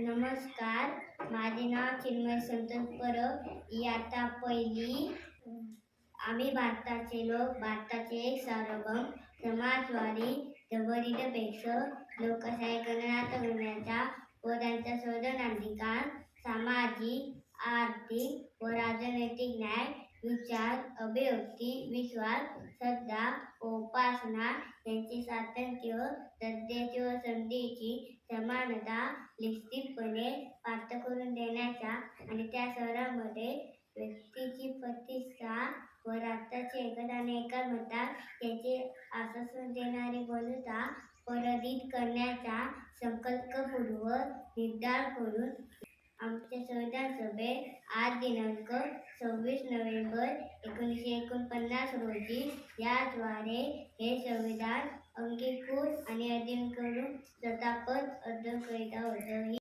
नमस्कार. माझे नाव चिन्मय संतोष परब. इयत्ता पहिली आम्ही भारताचे लोक भारताचे एक सार्वभौम समाजवादी जबरीदपेक्ष लोकशाही गणराज्य करण्याचा व त्यांचा संविधानाधिकार सामाजिक आर्थिक व राजनैतिक न्याय विचार अभिव्यक्ती विश्वास श्रद्धा व उपासना यांचे स्वातंत्र्य सध्याची व संधीची समानता निश्चितपणे प्राप्त करून देण्याचा आणि त्या शहरामध्ये व्यक्तीची प्रतिष्ठा व राष्ट्राचे एकता आणि एकात्मता याचे आश्वासन देणारी बंधुता पराधित करण्याचा संकल्पपूर्व निर्धार करून आमच्या संविधान सभेत आज दिनांक सव्वीस नोव्हेंबर एकोणीसशे एकोणपन्नास रोजी याद्वारे हे संविधान अंगीकृत आणि अधीन करून स्वतःपद अर्ज करीत आहोत.